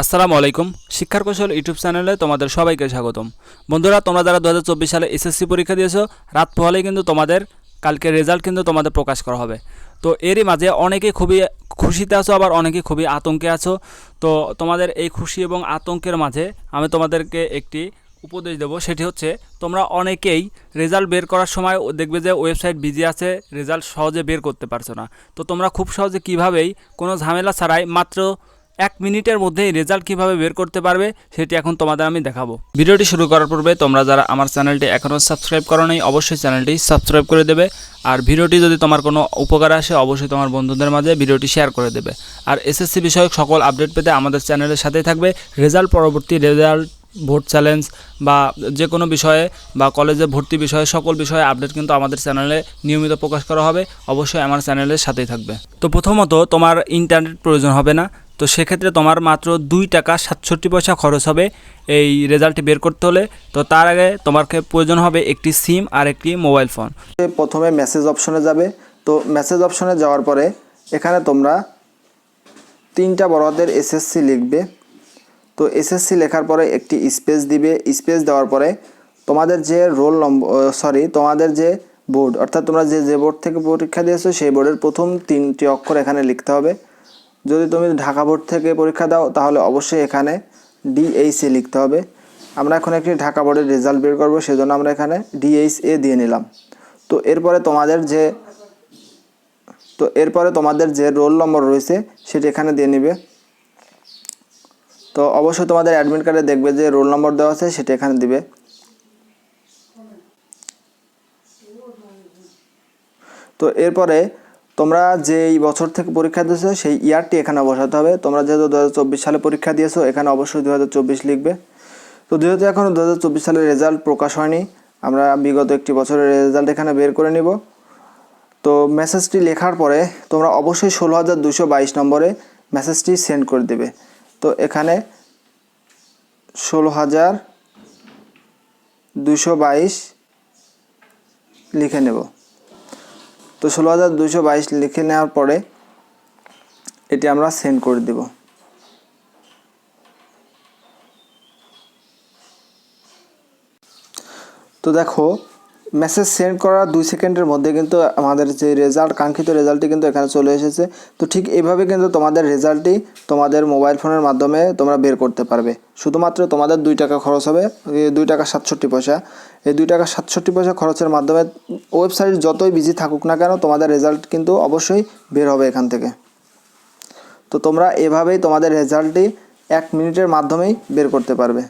আসসালামু আলাইকুম। শিক্ষার কৌশল ইউটিউব চ্যানেলে তোমাদের সবাইকে স্বাগতম। বন্ধুরা, তোমরা যারা দু হাজার চব্বিশ সালে এসএসসি পরীক্ষা দিয়েছ, রাত পোহালেই কিন্তু তোমাদের কালকে রেজাল্ট কিন্তু তোমাদের প্রকাশ করা হবে। তো এরই মাঝে অনেকে খুবই খুশিতে আছো, আবার অনেকে খুবই আতঙ্কে আছো। তো তোমাদের এই খুশি এবং আতঙ্কের মাঝে আমি তোমাদেরকে একটি উপদেশ দেবো। সেটি হচ্ছে, তোমরা অনেকেই রেজাল্ট বের করার সময় দেখবে যে ওয়েবসাইট বিজি আছে রেজাল্ট সহজে বের করতে পারছ না। তো তোমরা খুব সহজে কীভাবেই কোনো ঝামেলা ছাড়াই মাত্র এক মিনিটের মধ্যেই রেজাল্ট কীভাবে বের করতে পারবে, সেটি এখন তোমাদের আমি দেখাবো। ভিডিওটি শুরু করার পূর্বে তোমরা যারা আমার চ্যানেলটি এখনও সাবস্ক্রাইব করো নাই, অবশ্যই চ্যানেলটি সাবস্ক্রাইব করে দেবে। আর ভিডিওটি যদি তোমার কোনো উপকার আসে, অবশ্যই তোমার বন্ধুদের মাঝে ভিডিওটি শেয়ার করে দেবে। আর এসএসসি বিষয়ক সকল আপডেট পেতে আমাদের চ্যানেলের সাথেই থাকবে। রেজাল্ট পরবর্তী রেজাল্ট, ভোট চ্যালেঞ্জ বা যে কোনো বিষয়ে বা কলেজে ভর্তি বিষয়ে সকল বিষয়ে আপডেট কিন্তু আমাদের চ্যানেলে নিয়মিত প্রকাশ করা হবে। অবশ্যই আমার চ্যানেলের সাথেই থাকবে। তো প্রথমত তোমার ইন্টারনেট প্রয়োজন হবে না। তো সেক্ষেত্রে তোমার মাত্র দুই টাকা সাতষট্টি পয়সা খরচ হবে এই রেজাল্টটি বের করতে হলে। তো তার আগে তোমাকে প্রয়োজন হবে একটি সিম আর একটি মোবাইল ফোন। প্রথমে মেসেজ অপশনে যাবে। তো মেসেজ অপশনে যাওয়ার পরে এখানে তোমরা তিনটা বড় হাতের এসএসসি লিখবে। তো এসএসসি লেখার পরে একটি স্পেস দিবে। স্পেস দেওয়ার পরে তোমাদের যে রোল নম্বর সরি তোমাদের যে বোর্ড, অর্থাৎ তোমরা যে যে বোর্ড থেকে পরীক্ষা দিয়েছ, সেই বোর্ডের প্রথম তিনটি অক্ষর এখানে লিখতে হবে। যদি তুমি ঢাকা বোর্ড থেকে পরীক্ষা দাও, তাহলে অবশ্যই এখানে ডিএইচএ লিখতে হবে। আমরা এখন একটি ঢাকা বোর্ডের রেজাল্ট বের করব, সেজন্য আমরা এখানে ডিএইচ এ দিয়ে নিলাম। তো এরপরে তোমাদের যে, তো এরপরে তোমাদের যে রোল নম্বর রয়েছে, সেটি এখানে দিয়ে নিবে। তো অবশ্যই তোমাদের অ্যাডমিট কার্ডে দেখবে যে রোল নম্বর দেওয়া আছে, সেটা এখানে দিবে। তো এরপরে তোমরা যেই বছর থেকে পরীক্ষা দিয়েছ, সেই ইয়ারটি এখানে বসাতে হবে। তোমরা যেহেতু দু হাজার চব্বিশ সালে পরীক্ষা দিয়েছ, এখানে অবশ্যই দু হাজার চব্বিশ লিখবে। তো যেহেতু এখনও দু হাজার চব্বিশ সালের রেজাল্ট প্রকাশ হয়নি, আমরা বিগত একটি বছরের রেজাল্ট এখানে বের করে নিব। তো মেসেজটি লেখার পরে তোমরা অবশ্যই ষোলো হাজার দুশো বাইশ নম্বরে মেসেজটি সেন্ড করে দেবে। তো এখানে ষোলো হাজার দুশো বাইশ লিখে নেব। তো ষোলো হাজার দুশো বাইশ লিখে নেওয়ার পরে এটি আমরা সেন্ড করে দেব। তো দেখো, মেসেজ সেন্ড করার দুই সেকেন্ডের মধ্যে কিন্তু আমাদের যে রেজাল্ট, কাঙ্ক্ষিত রেজাল্টটি কিন্তু এখানে চলে এসেছে। তো ঠিক এইভাবে কিন্তু তোমাদের রেজাল্টটি তোমাদের মোবাইল ফোনের মাধ্যমে তোমরা বের করতে পারবে। শুধুমাত্র তোমাদের দুই টাকা খরচ হবে দুই টাকা সাতষট্টি পয়সা। এই দুই টাকা সাতষট্টি পয়সা খরচের মাধ্যমে ওয়েবসাইট যতই বিজি থাকুক না কেন, তোমাদের রেজাল্ট কিন্তু অবশ্যই বের হবে এখান থেকে। তো তোমরা এভাবেই তোমাদের রেজাল্টটি এক মিনিটের মাধ্যমেই বের করতে পারবে।